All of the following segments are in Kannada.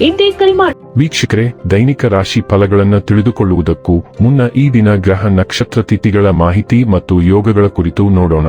ಎಂದೇ ಕರೆ ಮಾಡಿ ವೀಕ್ಷಕರೇ, ದೈನಿಕ ರಾಶಿ ಫಲಗಳನ್ನು ತಿಳಿದುಕೊಳ್ಳುವುದಕ್ಕೂ ಮುನ್ನ ಈ ದಿನ ಗ್ರಹ ನಕ್ಷತ್ರ ತಿಥಿಗಳ ಮಾಹಿತಿ ಮತ್ತು ಯೋಗಗಳ ಕುರಿತು ನೋಡೋಣ.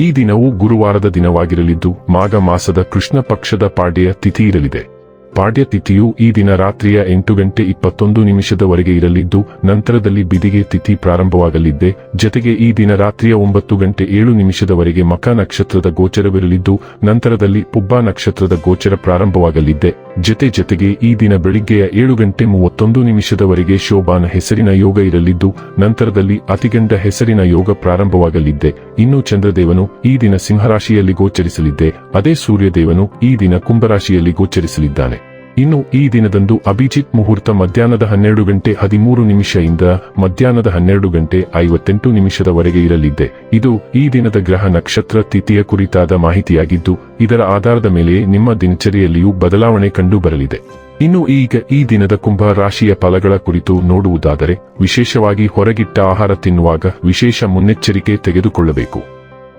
ಈ ದಿನವು ಗುರುವಾರದ ದಿನವಾಗಿರಲಿದ್ದು, ಮಾಘ ಮಾಸದ ಕೃಷ್ಣ ಪಕ್ಷದ ಪಾಡ್ಯ ತಿಥಿ ಇರಲಿದೆ. ಪಾಡ್ಯ ತಿಥಿಯು ಈ ದಿನ ರಾತ್ರಿಯ ಎಂಟು ಗಂಟೆ ಇಪ್ಪತ್ತೊಂದು ನಿಮಿಷದವರೆಗೆ ಇರಲಿದ್ದು, ನಂತರದಲ್ಲಿ ಬಿದಿಗೆ ತಿಥಿ ಪ್ರಾರಂಭವಾಗಲಿದ್ದೆ. ಜತೆಗೆ ಈ ದಿನ ರಾತ್ರಿಯ ಒಂಬತ್ತು ಗಂಟೆ ಏಳು ನಿಮಿಷದವರೆಗೆ ಮಕ ನಕ್ಷತ್ರದ ಗೋಚರವಿರಲಿದ್ದು, ನಂತರದಲ್ಲಿ ಪುಬ್ಬ ನಕ್ಷತ್ರದ ಗೋಚರ ಪ್ರಾರಂಭವಾಗಲಿದ್ದೆ. ಜತೆ ಜತೆಗೆ ಈ ದಿನ ಬೆಳಿಗ್ಗೆಯ ಏಳು ಗಂಟೆ ಮೂವತ್ತೊಂದು ನಿಮಿಷದವರೆಗೆ ಶೋಭಾನ ಹೆಸರಿನ ಯೋಗ ಇರಲಿದ್ದು, ನಂತರದಲ್ಲಿ ಅತಿಗಂಡ ಹೆಸರಿನ ಯೋಗ ಪ್ರಾರಂಭವಾಗಲಿದ್ದೆ. ಇನ್ನು ಚಂದ್ರದೇವನು ಈ ದಿನ ಸಿಂಹರಾಶಿಯಲ್ಲಿ ಗೋಚರಿಸಲಿದ್ದೆ. ಅದೇ ಸೂರ್ಯದೇವನು ಈ ದಿನ ಕುಂಭರಾಶಿಯಲ್ಲಿ ಗೋಚರಿಸಲಿದ್ದಾನೆ. ಇನ್ನು ಈ ದಿನದಂದು ಅಭಿಜಿತ್ ಮುಹೂರ್ತ ಮಧ್ಯಾಹ್ನದ ಹನ್ನೆರಡು ಗಂಟೆ ಹದಿಮೂರು ನಿಮಿಷದಿಂದ ಮಧ್ಯಾಹ್ನದ ಹನ್ನೆರಡು ಗಂಟೆ ಐವತ್ತೆಂಟು ನಿಮಿಷದವರೆಗೆ ಇರಲಿದೆ. ಇದು ಈ ದಿನದ ಗ್ರಹ ನಕ್ಷತ್ರ ತಿಥಿಯ ಕುರಿತಾದ ಮಾಹಿತಿಯಾಗಿದ್ದು, ಇದರ ಆಧಾರದ ಮೇಲೆ ನಿಮ್ಮ ದಿನಚರಿಯಲ್ಲಿಯೂ ಬದಲಾವಣೆ ಕಂಡು ಬರಲಿದೆ ಇನ್ನು ಈಗ ಈ ದಿನದ ಕುಂಭ ರಾಶಿಯ ಫಲಗಳ ಕುರಿತು ನೋಡುವುದಾದರೆ, ವಿಶೇಷವಾಗಿ ಹೊರಗಿಟ್ಟ ಆಹಾರ ತಿನ್ನುವಾಗ ವಿಶೇಷ ಮುನ್ನೆಚ್ಚರಿಕೆ ತೆಗೆದುಕೊಳ್ಳಬೇಕು.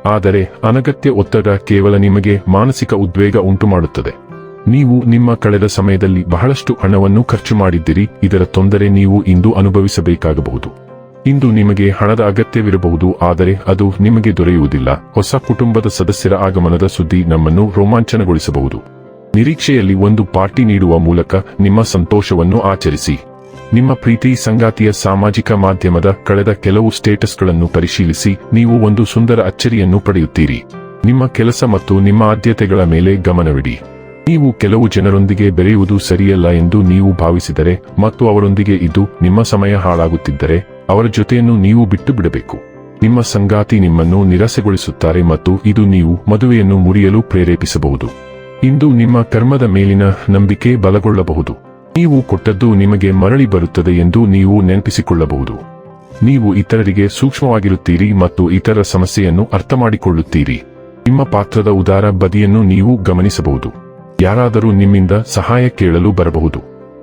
ಆದರೆ ಅನಗತ್ಯ ಒತ್ತಡ ಕೇವಲ ನಿಮಗೆ ಮಾನಸಿಕ ಉದ್ವೇಗ ಉಂಟುಮಾಡುತ್ತದೆ. ನೀವು ನಿಮ್ಮ ಕಳೆದ ಸಮಯದಲ್ಲಿ ಬಹಳಷ್ಟು ಹಣವನ್ನು ಖರ್ಚು ಮಾಡಿದ್ದೀರಿ, ಇದರ ತೊಂದರೆ ನೀವು ಇಂದು ಅನುಭವಿಸಬೇಕಾಗಬಹುದು. ಇಂದು ನಿಮಗೆ ಹಣದ ಅಗತ್ಯವಿರಬಹುದು, ಆದರೆ ಅದು ನಿಮಗೆ ದೊರೆಯುವುದಿಲ್ಲ. ಹೊಸ ಕುಟುಂಬದ ಸದಸ್ಯರ ಆಗಮನದ ಸುದ್ದಿ ನಮ್ಮನ್ನು ರೋಮಾಂಚನಗೊಳಿಸಬಹುದು. ನಿರೀಕ್ಷೆಯಲ್ಲಿ ಒಂದು ಪಾರ್ಟಿ ನೀಡುವ ಮೂಲಕ ನಿಮ್ಮ ಸಂತೋಷವನ್ನು ಆಚರಿಸಿ. ನಿಮ್ಮ ಪ್ರೀತಿ ಸಂಗಾತಿಯ ಸಾಮಾಜಿಕ ಮಾಧ್ಯಮದ ಕಳೆದ ಕೆಲವು ಸ್ಟೇಟಸ್ಗಳನ್ನು ಪರಿಶೀಲಿಸಿ, ನೀವು ಒಂದು ಸುಂದರ ಅಚ್ಚರಿಯನ್ನು ಪಡೆಯುತ್ತೀರಿ. ನಿಮ್ಮ ಕೆಲಸ ಮತ್ತು ನಿಮ್ಮ ಆದ್ಯತೆಗಳ ಮೇಲೆ ಗಮನವಿಡಿ. ನೀವು ಕೆಲವು ಜನರೊಂದಿಗೆ ಬೆರೆಯುವುದು ಸರಿಯಲ್ಲ ಎಂದು ನೀವು ಭಾವಿಸಿದರೆ ಮತ್ತು ಅವರೊಂದಿಗೆ ಇದು ನಿಮ್ಮ ಸಮಯ ಹಾಳಾಗುತ್ತಿದ್ದರೆ ಅವರ ಜೊತೆಯನ್ನು ನೀವು ಬಿಟ್ಟು ಬಿಡಬೇಕು ನಿಮ್ಮ ಸಂಗಾತಿ ನಿಮ್ಮನ್ನು ನಿರಾಸೆಗೊಳಿಸುತ್ತಾರೆ ಮತ್ತು ಇದು ನೀವು ಮದುವೆಯನ್ನು ಮುರಿಯಲು ಪ್ರೇರೇಪಿಸಬಹುದು. ಇಂದು ನಿಮ್ಮ ಕರ್ಮದ ಮೇಲಿನ ನಂಬಿಕೆ ಬಲಗೊಳ್ಳಬಹುದು. ನೀವು ಕೊಟ್ಟದ್ದು ನಿಮಗೆ ಮರಳಿ ಬರುತ್ತದೆ ಎಂದು ನೀವು ನೆನಪಿಸಿಕೊಳ್ಳಬಹುದು. ನೀವು ಇತರರಿಗೆ ಸೂಕ್ಷ್ಮವಾಗಿರುತ್ತೀರಿ ಮತ್ತು ಇತರ ಸಮಸ್ಯೆಯನ್ನು ಅರ್ಥಮಾಡಿಕೊಳ್ಳುತ್ತೀರಿ. ನಿಮ್ಮ ಪಾತ್ರದ ಉದಾರ ಬದಿಯನ್ನು ನೀವು ಗಮನಿಸಬಹುದು. ಯಾರಾದರೂ ನಿಮ್ಮಿಂದ ಸಹಾಯ ಕೇಳಲು ಬರಬಹುದು.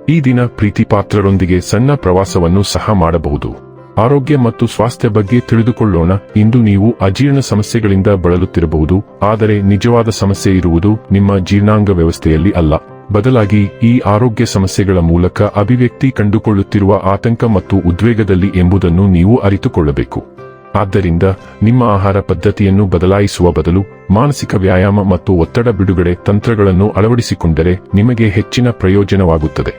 ಈ ದಿನ ಪ್ರೀತಿಪಾತ್ರರೊಂದಿಗೆ ಸಣ್ಣ ಪ್ರವಾಸವನ್ನು ಸಹ ಮಾಡಬಹುದು. ಆರೋಗ್ಯ ಮತ್ತು ಸ್ವಾಸ್ಥ್ಯ ಬಗ್ಗೆ ತಿಳಿದುಕೊಳ್ಳೋಣ. ಇಂದು ನೀವು ಅಜೀರ್ಣ ಸಮಸ್ಯೆಗಳಿಂದ ಬಳಲುತ್ತಿರಬಹುದು. ಆದರೆ ನಿಜವಾದ ಸಮಸ್ಯೆ ಇರುವುದು ನಿಮ್ಮ ಜೀರ್ಣಾಂಗ ವ್ಯವಸ್ಥೆಯಲ್ಲಿ ಅಲ್ಲ. ಬದಲಾಗಿ ಈ ಆರೋಗ್ಯ ಸಮಸ್ಯೆಗಳ ಮೂಲಕ ಅಭಿವ್ಯಕ್ತಿ ಕಂಡುಕೊಳ್ಳುತ್ತಿರುವ ಆತಂಕ ಮತ್ತು ಉದ್ವೇಗದಲ್ಲಿ ಎಂಬುದನ್ನು ನೀವು ಅರಿತುಕೊಳ್ಳಬೇಕು. ಆದ್ದರಿಂದ ನಿಮ್ಮ ಆಹಾರ ಪದ್ಧತಿಯನ್ನು ಬದಲಾಯಿಸುವ ಬದಲು ಮಾನಸಿಕ ವ್ಯಾಯಾಮ ಮತ್ತು ಒತ್ತಡ ಬಿಡುಗಡೆ ತಂತ್ರಗಳನ್ನು ಅಳವಡಿಸಿಕೊಂಡರೆ ನಿಮಗೆ ಹೆಚ್ಚಿನ ಪ್ರಯೋಜನವಾಗುತ್ತದೆ.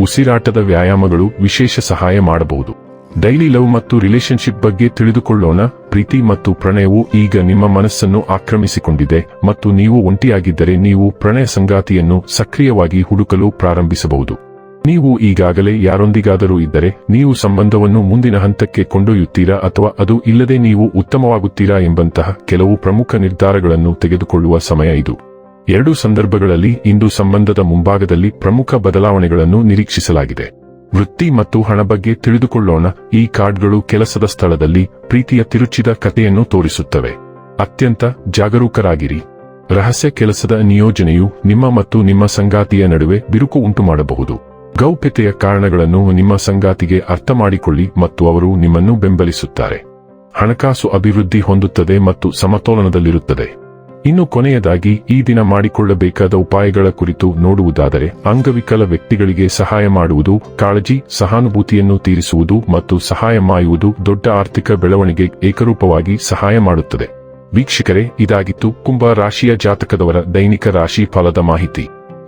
ಉಸಿರಾಟದ ವ್ಯಾಯಾಮಗಳು ವಿಶೇಷ ಸಹಾಯ ಮಾಡಬಹುದು. ಡೈಲಿ ಲವ್ ಮತ್ತು ರಿಲೇಶನ್ಶಿಪ್ ಬಗ್ಗೆ ತಿಳಿದುಕೊಳ್ಳೋಣ. ಪ್ರೀತಿ ಮತ್ತು ಪ್ರಣಯವು ಈಗ ನಿಮ್ಮ ಮನಸ್ಸನ್ನು ಆಕ್ರಮಿಸಿಕೊಂಡಿದೆ ಮತ್ತು ನೀವು ಒಂಟಿಯಾಗಿದ್ದರೆ ನೀವು ಪ್ರಣಯ ಸಂಗಾತಿಯನ್ನು ಸಕ್ರಿಯವಾಗಿ ಹುಡುಕಲು ಪ್ರಾರಂಭಿಸಬಹುದು. ನೀವು ಈಗಾಗಲೇ ಯಾರೊಂದಿಗಾದರೂ ಇದ್ದರೆ ನೀವು ಸಂಬಂಧವನ್ನು ಮುಂದಿನ ಹಂತಕ್ಕೆ ಕೊಂಡೊಯ್ಯುತ್ತೀರಾ ಅಥವಾ ಅದು ಇಲ್ಲದೆ ನೀವು ಉತ್ತಮವಾಗುತ್ತೀರಾ ಎಂಬಂತಹ ಕೆಲವು ಪ್ರಮುಖ ನಿರ್ಧಾರಗಳನ್ನು ತೆಗೆದುಕೊಳ್ಳುವ ಸಮಯ ಇದು. ಎರಡು ಸಂದರ್ಭಗಳಲ್ಲಿ ಇಂದು ಸಂಬಂಧದ ಮುಂಭಾಗದಲ್ಲಿ ಪ್ರಮುಖ ಬದಲಾವಣೆಗಳನ್ನು ನಿರೀಕ್ಷಿಸಲಾಗಿದೆ. ವೃತ್ತಿ ಮತ್ತು ಹಣ ಬಗ್ಗೆ ತಿಳಿದುಕೊಳ್ಳೋಣ, ಈ ಕಾರ್ಡ್ಗಳು ಕೆಲಸದ ಸ್ಥಳದಲ್ಲಿ ಪ್ರೀತಿಯ ತಿರುಚಿದ ಕಥೆಯನ್ನು ತೋರಿಸುತ್ತವೆ. ಅತ್ಯಂತ ಜಾಗರೂಕರಾಗಿರಿ. ರಹಸ್ಯ ಕೆಲಸದ ನಿಯೋಜನೆಯು ನಿಮ್ಮ ಮತ್ತು ನಿಮ್ಮ ಸಂಗಾತಿಯ ನಡುವೆ ಬಿರುಕು ಉಂಟುಮಾಡಬಹುದು. ಗೌಪ್ಯತೆಯ ಕಾರಣಗಳನ್ನು ನಿಮ್ಮ ಸಂಗಾತಿಗೆ ಅರ್ಥ ಮಾಡಿಕೊಳ್ಳಿ ಮತ್ತು ಅವರು ನಿಮ್ಮನ್ನು ಬೆಂಬಲಿಸುತ್ತಾರೆ. ಹಣಕಾಸು ಅಭಿವೃದ್ಧಿ ಹೊಂದುತ್ತದೆ ಮತ್ತು ಸಮತೋಲನದಲ್ಲಿರುತ್ತದೆ. ಇನ್ನು ಕೊನೆಯದಾಗಿ, ಈ ದಿನ ಮಾಡಿಕೊಳ್ಳಬೇಕಾದ ಉಪಾಯಗಳ ಕುರಿತು ನೋಡುವುದಾದರೆ, ಅಂಗವಿಕಲ ವ್ಯಕ್ತಿಗಳಿಗೆ ಸಹಾಯ ಮಾಡುವುದು, ಕಾಳಜಿ, ಸಹಾನುಭೂತಿಯನ್ನು ತೀರಿಸುವುದು ಮತ್ತು ಸಹಾಯ ಮಾಡುವುದು ದೊಡ್ಡ ಆರ್ಥಿಕ ಬೆಳವಣಿಗೆ ಏಕರೂಪವಾಗಿ ಸಹಾಯ ಮಾಡುತ್ತದೆ. ವೀಕ್ಷಕರೇ, ಇದಾಗಿತ್ತು ಕುಂಭ ರಾಶಿಯ ಜಾತಕದವರ ದೈನಿಕ ರಾಶಿ ಫಲದ ಮಾಹಿತಿ.